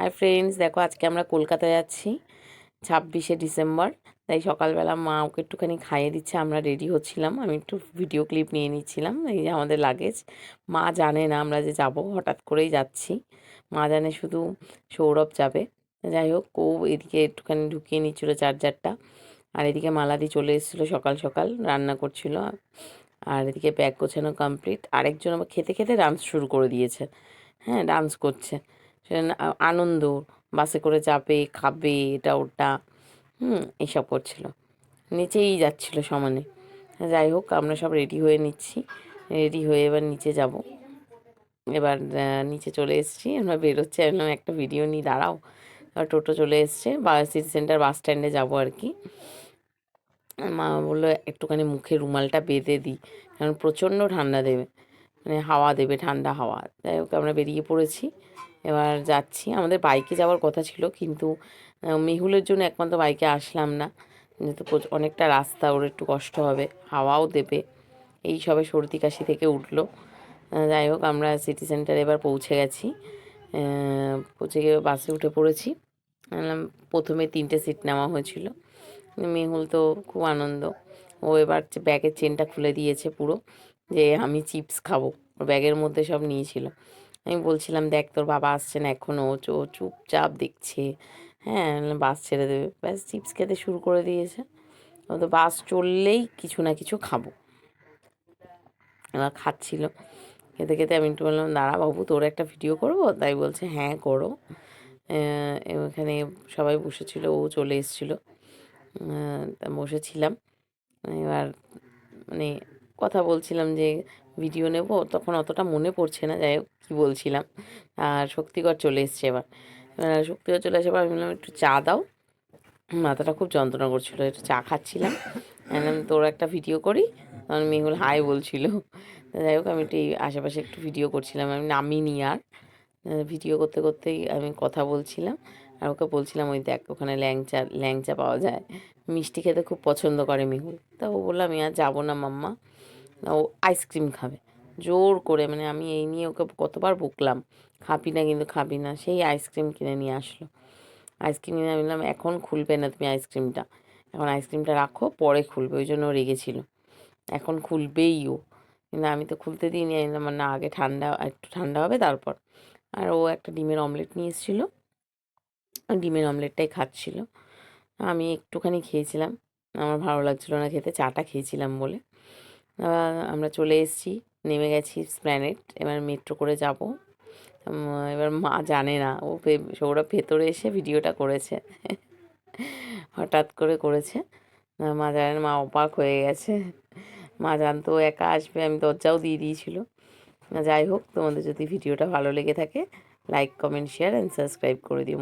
Hi friends দেখো আজকে আমরা কলকাতা যাচ্ছি, ছাব্বিশে ডিসেম্বর। তাই সকালবেলা মা ওকে একটুখানি খাইয়ে দিচ্ছে, আমরা রেডি হচ্ছিলাম। আমি একটু ভিডিও ক্লিপ নিয়ে নিচ্ছিলাম, এই যে আমাদের লাগেজ মা জানে না আমরা যে যাব, হঠাৎ করেই যাচ্ছি। মা জানে শুধু সৌরভ যাবে। যাই হোক, ও এদিকে একটুখানি ঢুকিয়ে নিচ্ছিলো চার্জারটা আর এদিকে মালাদি চলে এসেছিল সকাল সকাল, রান্না করছিল। আর এদিকে ব্যাগ গোছানো কমপ্লিট আরেকজন আবার খেতে খেতে ডান্স শুরু করে দিয়েছে। হ্যাঁ ডান্স করছে। আনন্দ, বাসে করে যাবে, খাবে, এটা ওটা, হুম এইসব করছিল। নিচেই যাচ্ছিল সমানে। যাই হোক, আমরা সব রেডি হয়ে নিচ্ছি। রেডি হয়ে এবার নিচে যাব। এবার নিচে চলে এসেছি। আমরা বেরোচ্ছি। আমি একটা ভিডিও নিয়ে দাঁড়াও। এবার টোটো চলে এসছে। বা সিটি সেন্টার বাস স্ট্যান্ডে যাব আর কি। মা বলল, একটুখানি মুখে রুমালটা বেঁধে দিই কারণ প্রচণ্ড ঠান্ডা দেবে। মানে হাওয়া দেবে, ঠান্ডা হাওয়া। যাই হোক, আমরা বেরিয়ে পড়েছি। এবার যাচ্ছি। আমাদের বাইকে যাওয়ার কথা ছিল, কিন্তু মেহুলের জন্য একমাত্র বাইকে আসলাম না। যেহেতু অনেকটা রাস্তা, ওর একটু কষ্ট হবে। হাওয়াও দেবে। এই সবে সর্দি কাশি থেকে উঠল। যাই হোক, আমরা সিটি সেন্টারে এবার পৌঁছে গেছি। পৌঁছে গিয়ে বাসে উঠে পড়েছি। প্রথমে তিনটে সিট নেওয়া হয়েছিল। মেহুল তো খুব আনন্দ। ও এবার ব্যাগের চেনটা খুলে দিয়েছে পুরো। যে আমি চিপস খাব। ওর ব্যাগের মধ্যে সব নিয়েছিল আমি বলছিলাম, দেখ, তোর বাবা আসছে না এখনও ও চুপচাপ দেখছে। হ্যাঁ বাস ছেড়ে দেবে। ব্যাস, চিপস খেতে শুরু করে দিয়েছে। তো বাস চললেই কিছু না কিছু খাব। এবার খাচ্ছিল। খেতে খেতে আমি একটু বললাম, দাঁড়া বাবু, তোর একটা ভিডিও করব? তাই বলছে হ্যাঁ করো। এখানে সবাই বসেছিল, ও চলে এসেছিল। বসেছিলাম। এবার মানে কথা বলছিলাম যে ভিডিও নেব, তখন অতটা মনে পড়ছে না, যাই হোক, কী বলছিলাম। আর শক্তিগড় চলে এসছে এবার। শক্তিগড় চলে আসে এবার আমি বললাম একটু চা দাও। মাথাটা খুব যন্ত্রণা করছিল, একটু চা খাচ্ছিলাম। বললাম, তোর একটা ভিডিও করি? তখন মেহুল হাই বলছিল। যাই হোক, আমি একটু এই আশেপাশে একটু ভিডিও করছিলাম। আমি নামিনি আর। ভিডিও করতে করতেই আমি কথা বলছিলাম। আর ওকে বলছিলাম, ওই দেখ, ওখানে ল্যাংচা ল্যাংচা পাওয়া যায়। মিষ্টি খেতে খুব পছন্দ করে মেহুল। তা ও বলল, আমি আর যাব না মাম্মা। ও আইসক্রিম খাবে। জোর করে মানে আমি এই নিয়ে ওকে কতবার বকলাম খাবি না কিন্তু খাবি না সেই আইসক্রিম কিনে নিয়ে আসলো। আইসক্রিম কিনে বললাম এখন খুলবে না তুমি আইসক্রিমটা এখন আইসক্রিমটা রাখো পরে খুলবে ওই জন্য রেগেছিল। এখন খুলবেই ও। কিন্তু আমি তো খুলতে দিইনি আমি বললাম, না আগে ঠান্ডা একটু ঠান্ডা হবে তারপর। আর ও একটা ডিমের অমলেট নিয়ে এসেছিল। ডিমের অমলেটটাই খাচ্ছিল। আমি একটুখানি খেয়েছিলাম। আমার ভালো লাগছিল না খেতে চাটা খেয়েছিলাম বলে। আমরা চলে এসেছি, নেমে গেছি স্প্ল্যানেট এবার মেট্রো করে যাব। এবার মা জানে না, ও সৌরভ ভেতরে এসে ভিডিওটা করেছে। হঠাৎ করে করেছে। মা জানে মা অবাক হয়ে গেছে। মা জানতো একা আসবে, আমি দরজাও দিয়ে দিয়েছিল। যাই হোক, তোমাদের যদি ভিডিওটা ভালো লেগে থাকে like comment share and subscribe করে দিও।